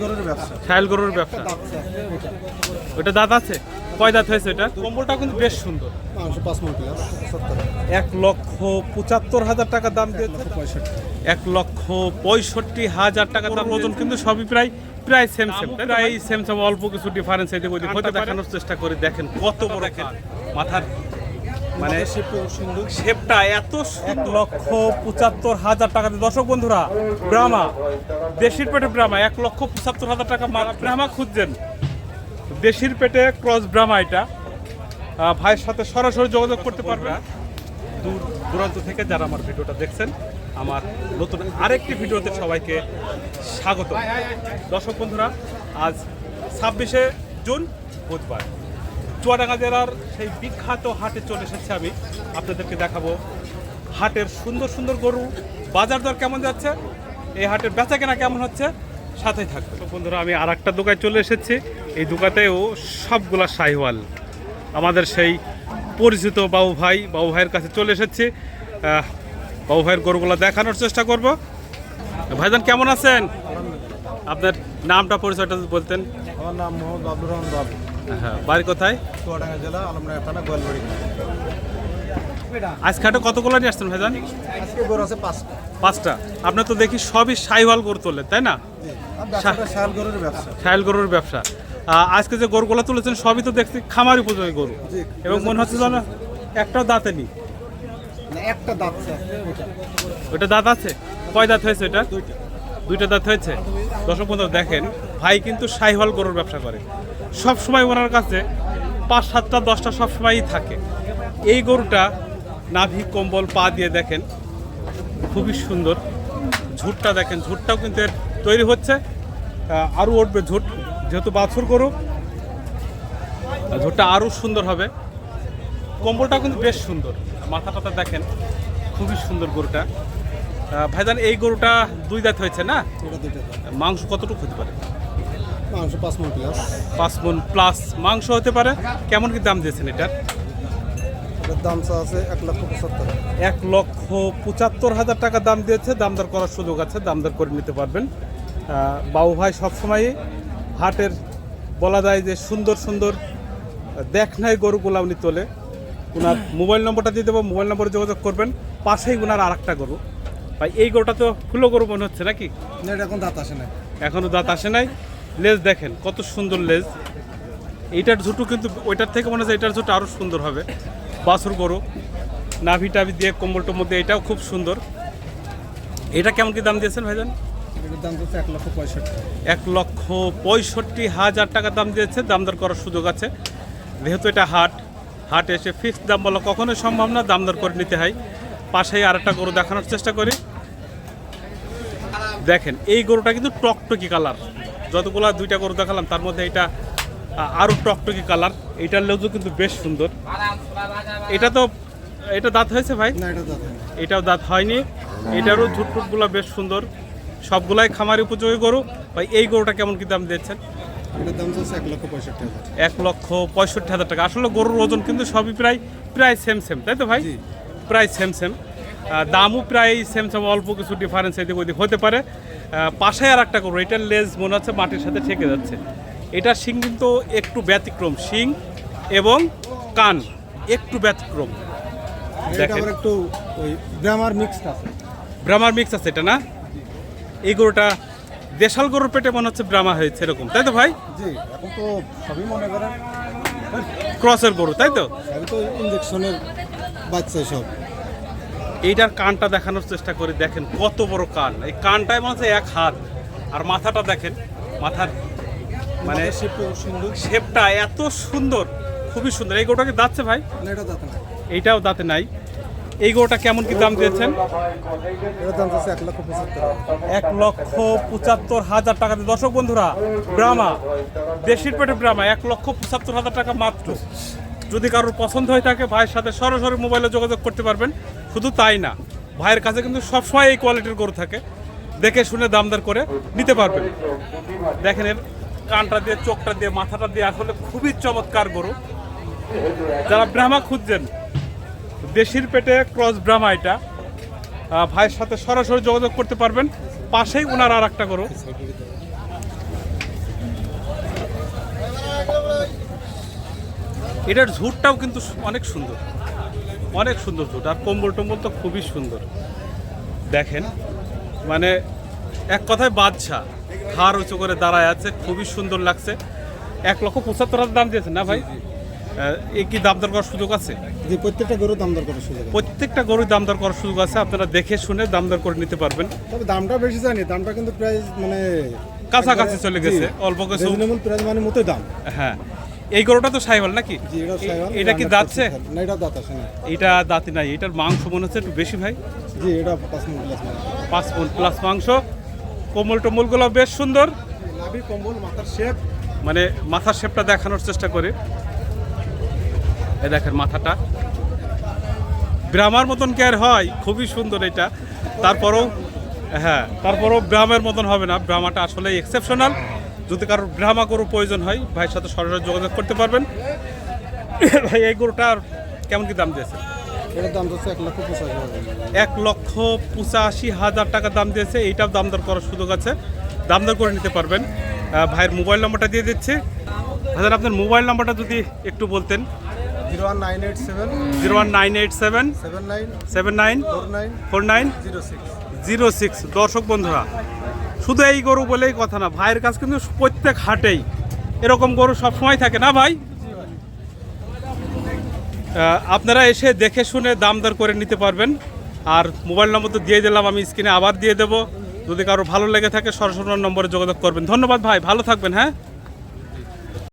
গরুর ব্যবসা। শাইল গরুর ব্যবসা। ওটা দাঁত আছে? কয় দাঁত হয়েছে এটা কম্বলটা কিন্তু বেশ সুন্দর। এক লক্ষ পঁচাত্তর হাজার টাকা দাম দিয়েছে। এক লক্ষ পঁয়ষট্টি। হাজার টাকা দাম ওজন কিন্তু সবই প্রায় প্রায় সেম সেম প্রায় সেম সেম অল্প কিছু ডিফারেন্স এদিকে ওদিক হতে দেখানোর চেষ্টা করি। দেখেন কত বড় মাথার মানে শেপটা এত এক লক্ষ পঁচাত্তর হাজার টাকা দর্শক বন্ধুরা ব্রাহ্মা দেশির পেটে ব্রাহ্মা এক লক্ষ পঁচাত্তর হাজার টাকা ব্রাহ্মা খুঁজছেন। দেশির পেটে ক্রস ব্রাহ্মা এটা। ভাইয়ের সাথে সরাসরি যোগাযোগ করতে পারবে দূর দূরান্ত থেকে যারা আমার ভিডিওটা দেখছেন আমার নতুন আরেকটি ভিডিওতে সবাইকে স্বাগত। দর্শক বন্ধুরা আজ ছাব্বিশে জুন বুধবার। চুয়াডাঙ্গা জেলার সেই বিখ্যাত হাটে চলে এসেছি আমি। আপনাদেরকে দেখাবো হাটের সুন্দর সুন্দর গরু। বাজার দর কেমন যাচ্ছে? এই হাটের বেচা কেনা কেমন হচ্ছে? সাথেই থাকবে। তো বন্ধুরা আমি আর একটা দোকানে চলে এসেছি। এই দোকানেও সবগুলা শাহিওয়াল আমাদের সেই পরিচিত বাবু ভাই বাবু ভাইয়ের কাছে চলে এসেছি। বাবু ভাইয়ের গরুগুলো দেখানোর চেষ্টা করব। ভাইজান কেমন আছেন? আপনার নামটা পরিচয়টা বলতেন। আমার নাম মোহাম্মদ বাবুর রহমান বাবু। হ্যাঁ বাড়ি কোথায়? চুয়াডাঙ্গা জেলা আলমডাঙ্গা থানা গোয়ালবাড়ি। আজ খাটে কতগুলো নিয়ে আসছেন ভাইজান? আজকে গরু আছে পাঁচটা। পাঁচটা। আপনার তো দেখি সবই সাইওয়াল গরু তোলেন তাই না? শাল গরুর ব্যবসা সাইল গরুর ব্যবসা। আজকে যে গরুগুলো তুলেছেন সবই তো দেখছি খামার উপযোগী গরু। এবং মনে হচ্ছে যেন একটাও দাঁতে নি না একটা দাঁত ওটা দাঁত আছে? কয় দাঁত হয়েছে এটা দুইটা। দুইটা দাঁত হয়েছে? দর্শক বন্ধু দেখেন ভাই কিন্তু সাইহল গরুর ব্যবসা করে। সব সময় ওনার কাছে পাঁচ সাতটা দশটা সব সময়ই থাকে। এই গরুটা নাভি কম্বল পা দিয়ে দেখেন খুবই সুন্দর। ঝুটটা দেখেন ঝুটটাও কিন্তু এর তৈরি হচ্ছে। আরও উঠবে ঝুট যেহেতু বাছুর গরু। ঝুটটা আরও সুন্দর হবে। কম্বলটাও কিন্তু বেশ সুন্দর। মাথা টাথা দেখেন খুবই সুন্দর গরুটা। ভাইজান এই গরুটা দুই দাঁত হয়েছে না? মাংস কতটুকু হতে পারে? মাংস পাঁচ মন প্লাস পাঁচ মন প্লাস মাংস হতে পারে। কেমন কি দাম দিয়েছেন এটার দাম আছে এক লক্ষ পঁচাত্তর। এক লক্ষ পঁচাত্তর হাজার টাকা দাম দিয়েছে। দামদার করার সুযোগ আছে দামদার করে নিতে পারবেন। বাবু ভাই সবসময়ই হাটের বলা যায় যে সুন্দর সুন্দর দেখনাই গরুগুলা উনি তোলে। ওনার মোবাইল নম্বরটা দিয়ে দেবো মোবাইল নম্বরে যোগাযোগ করবেন। পাশেই ওনার আর একটা গরু। ভাই এই গরুটা তো ফুলো গরু মনে হচ্ছে নাকি? এখন দাঁত আসে না এখনও দাঁত আসে নাই। লেজ দেখেন কত সুন্দর লেজ। এইটার ঝুটু কিন্তু ওইটার থেকে মনে হচ্ছে এটার ঝুটু আরও সুন্দর হবে। বাছুর গরু নাভি টাভি দিয়ে কম্বল টম্বল দিয়ে এটাও খুব সুন্দর। এটা কেমন কি দাম দিয়েছেন ভাইজান? দাম হচ্ছে এক লক্ষ পঁয়ষট্টি। এক লক্ষ পঁয়ষট্টি হাজার টাকা দাম দিয়েছে দাম দর করার সুযোগ আছে। যেহেতু এটা হাট হাট এসে ফিক্সড দাম বলা কখনোই সম্ভব না দাম দর করে নিতে হয়। পাশেই আরেকটা গরু দেখানোর চেষ্টা করি। দেখেন এই গরুটা কিন্তু টকটকি কালার। যতগুলা দুইটা গরু দেখালাম তার মধ্যে এটা আ- আরও টকটকি কালার। এইটার লেজও কিন্তু বেশ সুন্দর। এটা তো এটা দাঁত হয়েছে ভাই? এটাও দাঁত হয়নি। এটারও ঝুটফুটগুলো বেশ সুন্দর। সবগুলাই খামারি উপযোগী গরু। ভাই এই গরুটা কেমন কি দাম এটার হাজার এক লক্ষ পঁয়ষট্টি হাজার টাকা। আসলে গরুর ওজন কিন্তু সবই প্রায় প্রায় সেম সেম তাই তো ভাই? প্রায় সেম সেম দামও প্রায় সেম সেম অল্প কিছু ডিফারেন্স এদিক ওদিক হতে পারে। পাশে আর একটা গরু এটার লেজ মনে হচ্ছে মাটির সাথে ঠেকে যাচ্ছে। এটা শিং কিন্তু একটু ব্যতিক্রম শিং এবং কান একটু ব্যতিক্রম। একটু ওই গ্রামার মিক্সড আছে। মিক্স আছে এটা না? এই গরুটা দেশাল গরুর পেটে মনে হচ্ছে ব্রামা হয়েছে এরকম তাই তো ভাই? জি এখন তো সবই মনে করেন। ক্রসের গরু তাই তো? তো ইঞ্জেকশনের বাচ্চা সব। এইটার কানটা দেখানোর চেষ্টা করি দেখেন কত বড় কান। এই কানটাই মনে হচ্ছে এক হাত। আর মাথাটা দেখেন মাথার মানে শেপটা এত সুন্দর। খুবই সুন্দর। এই গরুটাকে দাচ্ছে ভাই? এইটাও দাঁতে নাই। এই গোটা কেমন কি দাম দিয়েছেন? এক লক্ষ পঁচাত্তর হাজার। টাকা দর্শক বন্ধুরা ব্রাহ্মা দেশির পেটে ব্রাহ্মা এক লক্ষ পঁচাত্তর হাজার টাকা মাত্র। যদি কারোর পছন্দ হয়ে থাকে ভাইয়ের সাথে সরাসরি মোবাইলে যোগাযোগ করতে পারবেন। শুধু তাই না, ভাইয়ের কাছে কিন্তু সবসময় এই কোয়ালিটির গরু থাকে। দেখে শুনে দামদার করে নিতে পারবেন। দেখেন এর কানটা দিয়ে, চোখটা দিয়ে, মাথাটা দিয়ে আসলে খুবই চমৎকার গরু। যারা ব্রাহ্মা খুঁজছেন, দেশির পেটে ক্রস ব্রাহ্মা এটা। ভাইয়ের সাথে সরাসরি যোগাযোগ করতে পারবেন। পাশেই ওনার আর একটা গরু। এটার ঝুটটাও কিন্তু অনেক সুন্দর। অনেক সুন্দর ঝুট আর কম্বল টম্বল তো খুবই সুন্দর। দেখেন মানে এক কথায় বাদশা হাড় উঁচু করে দাঁড়ায় আছে খুবই সুন্দর লাগছে। এক লক্ষ পঁচাত্তর হাজার দাম দিয়েছেন না ভাই? এ কি দাম দর করার সুযোগ আছে? প্রত্যেকটা গরু দাম দর করার সুযোগ প্রত্যেকটা গরুর দাম দর করার সুযোগ আছে আপনারা দেখে শুনে দাম দর করে নিতে পারবেন। তবে দামটা বেশি জানি দামটা কিন্তু প্রায় মানে কাছাকাছি চলে গেছে অল্প কিছু প্রাইস মানে মতোই দাম। হ্যাঁ। এই গরুটা তো সাইবাল নাকি? এটা কি দাঁতছে না এটা দাঁত আসে না। এটা দাঁতি নাই এটার মাংস মনে হচ্ছে একটু বেশি ভাই। জি এটা পাঁচ মিনিট প্লাস মানে পাঁচ মন প্লাস মাংস। কোমল টমলগুলো বেশ সুন্দর। নাভি কোমল মাথার শেপ মানে মাথার শেপটা দেখানোর চেষ্টা করে। এ দেখেন মাথাটা। ব্রাহ্মার মতন কি আর হয়? খুবই সুন্দর এটা। তারপরেও হ্যাঁ তারপরেও ব্রাহ্মের মতন হবে না। ব্রাহ্মাটা আসলে এক্সেপশনাল যদি কারোর ব্রাহ্মা গরু প্রয়োজন হয় ভাইয়ের সাথে সরাসরি যোগাযোগ করতে পারবেন। ভাই এই গরুটার কেমন কি দাম দিয়েছে? এটার দাম হচ্ছে এক লক্ষ পঁচাশি হাজার। এক লক্ষ পঁচাশি হাজার টাকা দাম দিয়েছে। এইটাও দাম দর করার সুযোগ আছে। দাম দর করে নিতে পারবেন। ভাইয়ের মোবাইল নাম্বারটা দিয়ে দিচ্ছি। হাজার আপনার মোবাইল নাম্বারটা যদি একটু বলতেন। Zero one nine eight seven. Zero one nine eight seven. Seven nine. Seven nine. Four nine. Four nine. Zero six. Zero six. দর্শক বন্ধুরা শুধু এই গরু বলেই কথা না, ভাইয়ের কাছে কিন্তু প্রত্যেক হাটেই। এরকম গরু সবসময় থাকে না ভাই? আপনারা এসে দেখে শুনে দাম দর করে নিতে পারবেন। আর মোবাইল নম্বর তো দিয়ে দিলাম, আমি স্ক্রিনে আবার দিয়ে দেবো। যদি কারও ভালো লেগে থাকে, সরাসরি নম্বরে যোগাযোগ করবেন। ধন্যবাদ ভাই, ভালো থাকবেন হ্যাঁ?